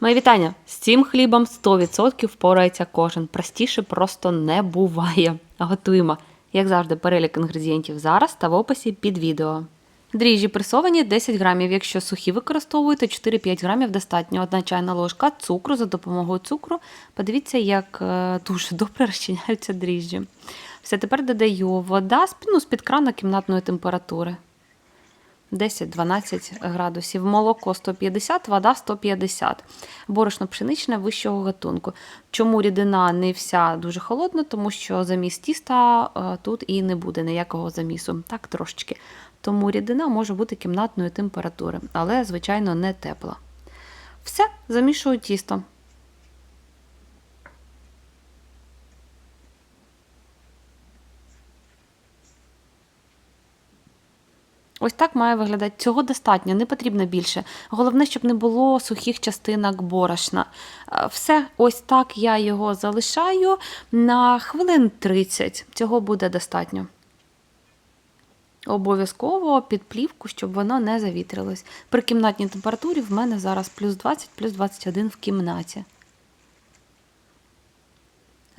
Мої вітання! З цим хлібом 100% впорається кожен. Простіше просто не буває. Готуємо, як завжди, перелік інгредієнтів зараз та в описі під відео. Дріжджі пресовані 10 грамів. Якщо сухі використовуєте, 4-5 грамів достатньо. Одна чайна ложка цукру за допомогою цукру. Подивіться, як е, дуже добре розчиняються дріжджі. Все, тепер додаю вода ну, з-під крана кімнатної температури. 10-12 градусів. Молоко 150, вода 150. Борошно пшеничне вищого гатунку. Чому рідина не вся дуже холодна? Тому що заміс тіста е, тут і не буде ніякого замісу. Так, трошечки. Тому рідина може бути кімнатної температури, але, звичайно, не тепла. Все, замішую тісто. Ось так має виглядати. Цього достатньо, не потрібно більше. Головне, щоб не було сухих частинок борошна. Е, Все, ось так я його залишаю на хвилин 30. Цього буде достатньо. Обов'язково під плівку, щоб воно не завітрилось. При кімнатній температурі в мене зараз плюс 20, плюс 21 в кімнаті.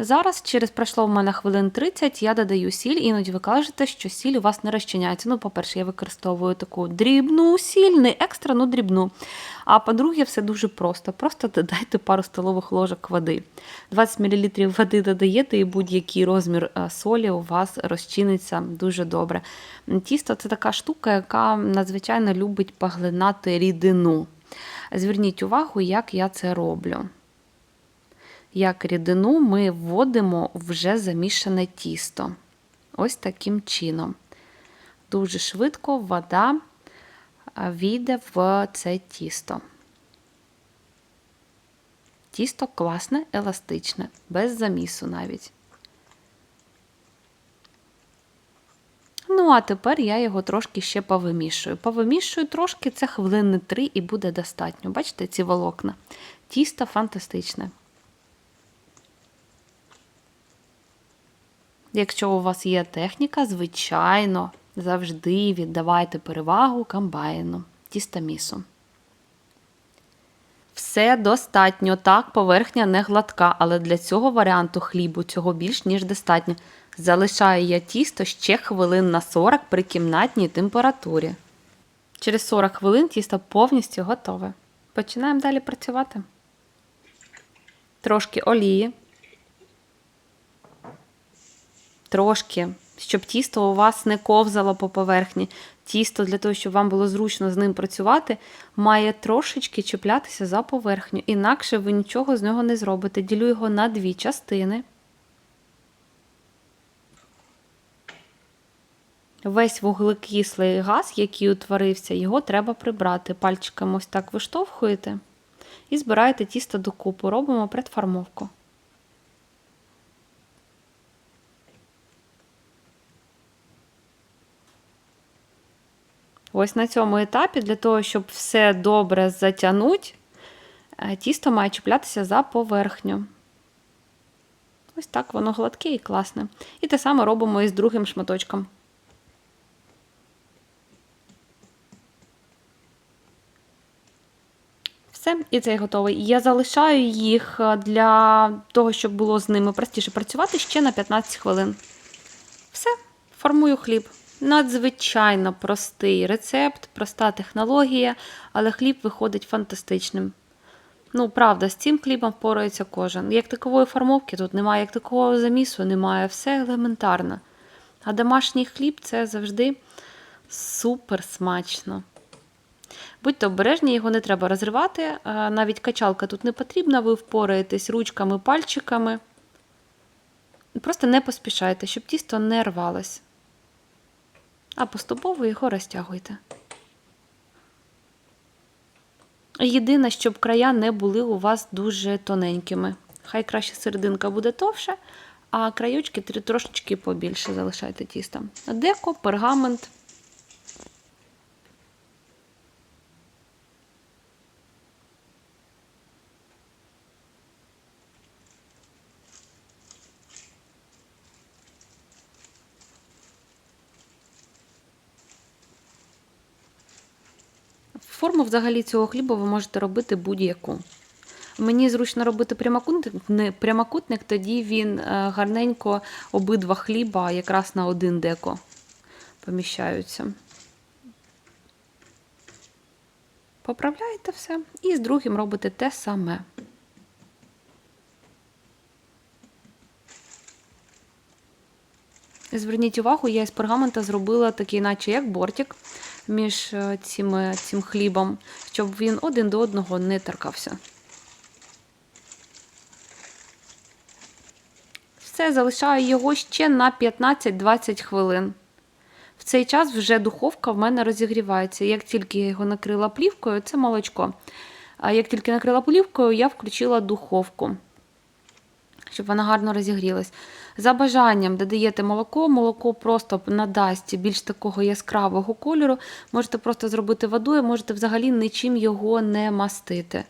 Зараз, через пройшло в мене хвилин 30, я додаю сіль, іноді ви кажете, що сіль у вас не розчиняється. Ну, по-перше, я використовую таку дрібну сіль, не екстра, ну дрібну. А по-друге, все дуже просто. Просто додайте пару столових ложок води. 20 мл води додаєте, і будь-який розмір е, солі у вас розчиниться дуже добре. Тісто це така штука, яка надзвичайно любить поглинати рідину. Зверніть увагу, як я це роблю як рідину ми вводимо вже замішане тісто. Ось таким чином. Дуже швидко вода війде в це тісто. Тісто класне, еластичне, без замісу навіть. Ну, а тепер я його трошки ще повимішую. Повимішую трошки, це хвилини три і буде достатньо. Бачите, ці волокна. Тісто фантастичне. Якщо у вас є техніка, звичайно, завжди віддавайте перевагу комбайну, тістомісу. Все достатньо. Так, поверхня не гладка, але для цього варіанту хлібу цього більш ніж достатньо. Залишаю я тісто ще хвилин на 40 при кімнатній температурі. Через 40 хвилин тісто повністю готове. Починаємо далі працювати. Трошки олії. Трошки, щоб тісто у вас не ковзало по поверхні. Тісто, для того, щоб вам було зручно з ним працювати, має трошечки чіплятися за поверхню. Інакше ви нічого з нього не зробите. Ділю його на дві частини. Весь вуглекислий газ, який утворився, його треба прибрати. Пальчиком ось так виштовхуєте і збираєте тісто докупу. Робимо предформовку. Ось на цьому етапі, для того, щоб все добре затягнути, тісто має чіплятися за поверхню. Ось так воно гладке і класне. І те саме робимо і з другим шматочком. Все, і цей готовий. Я залишаю їх е, для того, щоб було з ними простіше працювати ще на 15 хвилин. Все, формую хліб. Надзвичайно простий рецепт, проста технологія, але хліб виходить фантастичним. Ну, правда, з цим хлібом впорається кожен. Як такової формовки тут немає, як такого замісу немає, все елементарно. А домашній хліб це завжди супер смачно. Будьте обережні, його не треба розривати. Навіть качалка тут не потрібна, ви впораєтесь ручками, пальчиками. Просто не поспішайте, щоб тісто не рвалось. А поступово його розтягуйте. Єдине, щоб края не були у вас дуже тоненькими. Хай краще серединка буде товша, а краючки трошечки побільше залишайте тіста. Деко, пергамент. Форму взагалі цього хліба ви можете робити будь-яку. Мені зручно робити прямокутник, прямокутник, тоді він е, гарненько обидва хліба якраз на один деко поміщаються. Поправляєте все і з другим робите те саме. Зверніть увагу, я із пергамента зробила такий, наче як бортик між е, цими, цим хлібом, щоб він один до одного не торкався. Все, залишаю його ще на 15-20 хвилин. В цей час вже духовка в мене розігрівається. Як тільки я його накрила плівкою, це молочко. А як тільки накрила плівкою, я включила духовку, щоб вона гарно розігрілась. За бажанням додаєте молоко, молоко просто надасть більш такого яскравого кольору. Можете просто зробити водою, можете взагалі нічим його не мастити.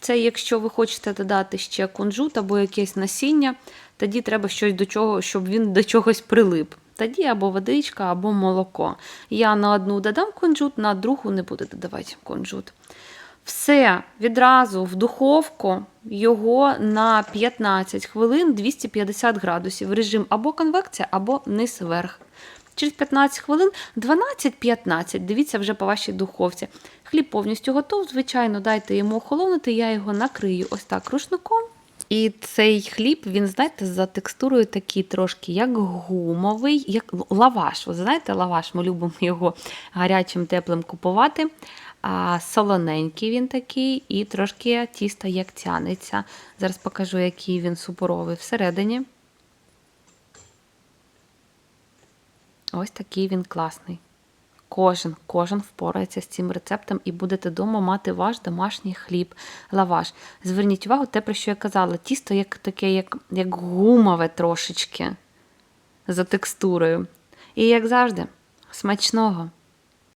Це якщо ви хочете додати ще кунжут або якесь насіння, тоді треба щось до чого, щоб він до чогось прилип. Тоді або водичка, або молоко. Я на одну додам кунжут, на другу не буду додавати кунжут. Все відразу в духовку його на 15 хвилин 250 градусів. Режим або конвекція, або низ вверх. Через 15 хвилин 12-15, дивіться вже по вашій духовці. Хліб повністю готов. Звичайно, дайте йому охолонути, я його накрию ось так рушником. І цей хліб, він, знаєте, за текстурою такий трошки, як гумовий, як лаваш. Ви знаєте, лаваш, ми любимо його гарячим, теплим купувати. А солоненький він такий, і трошки тісто як тянеться. Зараз покажу, який він супоровий всередині. Ось такий він класний. Кожен, кожен впорається з цим рецептом і будете вдома мати ваш домашній хліб, лаваш. Зверніть увагу, те, про що я казала, тісто як таке, як, як гумове трошечки за текстурою. І як завжди, смачного!